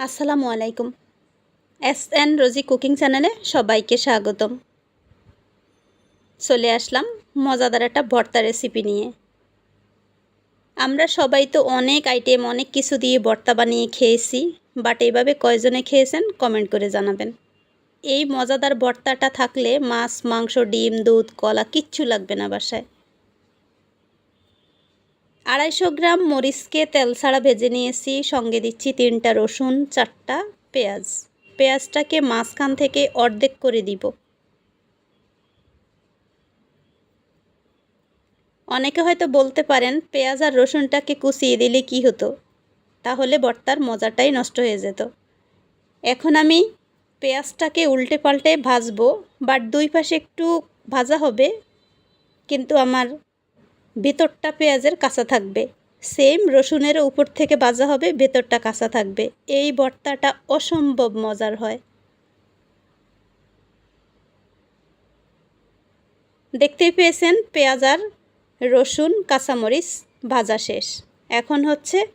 আসসালামু আলাইকুম। S N রোজি cooking চ্যানেলে সবাইকে স্বাগতম। চলে আসলাম মজাদার একটা ভর্তা রেসিপি নিয়ে। আমরা সবাই তো অনেক আইটেম, অনেক কিছু দিয়ে ভর্তা বানিয়ে খেয়েছি, বাট এইভাবে কয়জনে খেয়েছেন কমেন্ট করে জানাবেন। এই মজাদার ভর্তাটা থাকলে মাছ, মাংস, ডিম, দুধ, কলা কিচ্ছু লাগবে না বাসায়। আড়াইশো গ্রাম মরিচকে তেল ছাড়া ভেজে নিয়েছি। সঙ্গে দিচ্ছি তিনটা রসুন, চারটা পেঁয়াজ। পেঁয়াজটাকে মাঝখান থেকে অর্ধেক করে দিব। অনেকে হয়তো বলতে পারেন, পেঁয়াজ আর রসুনটাকে কুচিয়ে দিলে কি হতো? তাহলে বর্তার মজাটাই নষ্ট হয়ে যেত। এখন আমি পেঁয়াজটাকে উল্টে পাল্টে ভাজবো, বাট দুই পাশে একটু ভাজা হবে। কিন্তু আমার ভেতরটা পেঁয়াজের কাঁচা থাকবে। সেম রসুনের উপর থেকে ভাজা হবে ভেতরটা কাঁচা থাকবে। এই ভর্তাটা অসম্ভব মজার হয়। দেখতেই পেয়েছেন পেঁয়াজ আর রসুন, কাঁচামরিচ, ভাজা শেষ। এখন হচ্ছে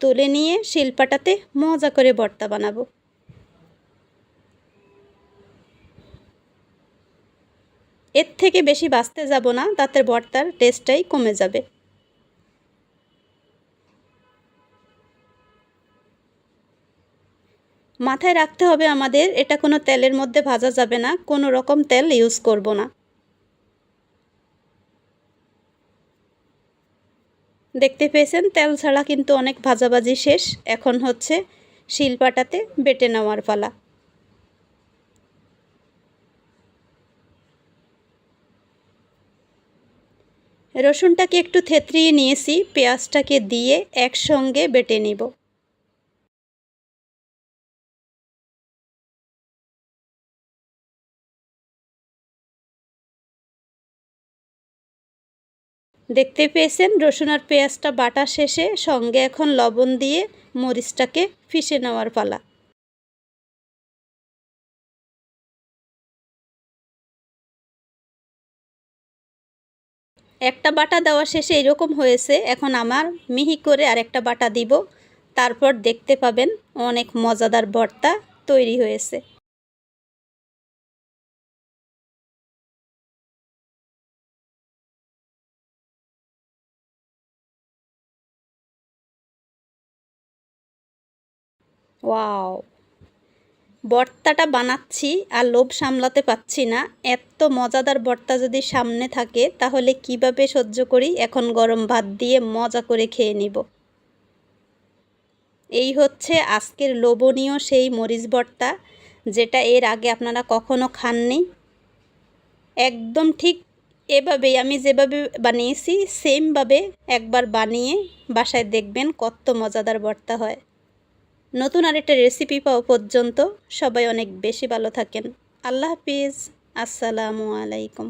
তুলে নিয়ে শিলপাটাতে মজা করে ভর্তা বানাবো। এর থেকে বেশি বাঁচতে যাব না তাতে ভর্তার টেস্টটাই কমে যাবে। মাথায় রাখতে হবে আমাদের, এটা কোনো তেলের মধ্যে ভাজা যাবে না, কোনো রকম তেল ইউজ করব না। দেখতে পেয়েছেন, তেল ছাড়া কিন্তু অনেক ভাজাভাজি শেষ, এখন হচ্ছে শিলপাটাতে বেটে নেওয়ার পালা। রসুনটাকে একটু থেতরিয়ে নিয়েছি, পেঁয়াজটাকে দিয়ে একসঙ্গে বেটে নিব। দেখতে পেয়েছেন, রসুন আর পেঁয়াজটা বাটা শেষে সঙ্গে এখন লবণ দিয়ে মরিচটাকে ফিশে নেওয়ার পালা। একটা বাটা দেওয়া শেষে এরকম হয়েছে, এখন আমার মিহি করে আর একটা বাটা দিব। তারপর দেখতে পাবেন অনেক মজাদার ভর্তা তৈরি হয়েছে। ওয়াও! বর্তাটা বানাচ্ছি আর লোভ সামলাতে পাচ্ছি না। এত মজাদার বর্তা যদি সামনে থাকে, তাহলে কীভাবে সহ্য করি? এখন গরম ভাত দিয়ে মজা করে খেয়ে নিব। এই হচ্ছে আজকের লোভনীয় সেই মরিচ বর্তা, যেটা এর আগে আপনারা কখনো খাননি। একদম ঠিক এভাবেই আমি যেভাবে বানিয়েছি, সেমভাবে একবার বানিয়ে বাসায় দেখবেন কত মজাদার বর্তা হয়। নতুন আরেকটা রেসিপি পাওয়া পর্যন্ত সবাই অনেক বেশি ভালো থাকেন। আল্লাহ হাফিজ। আসসালামু আলাইকুম।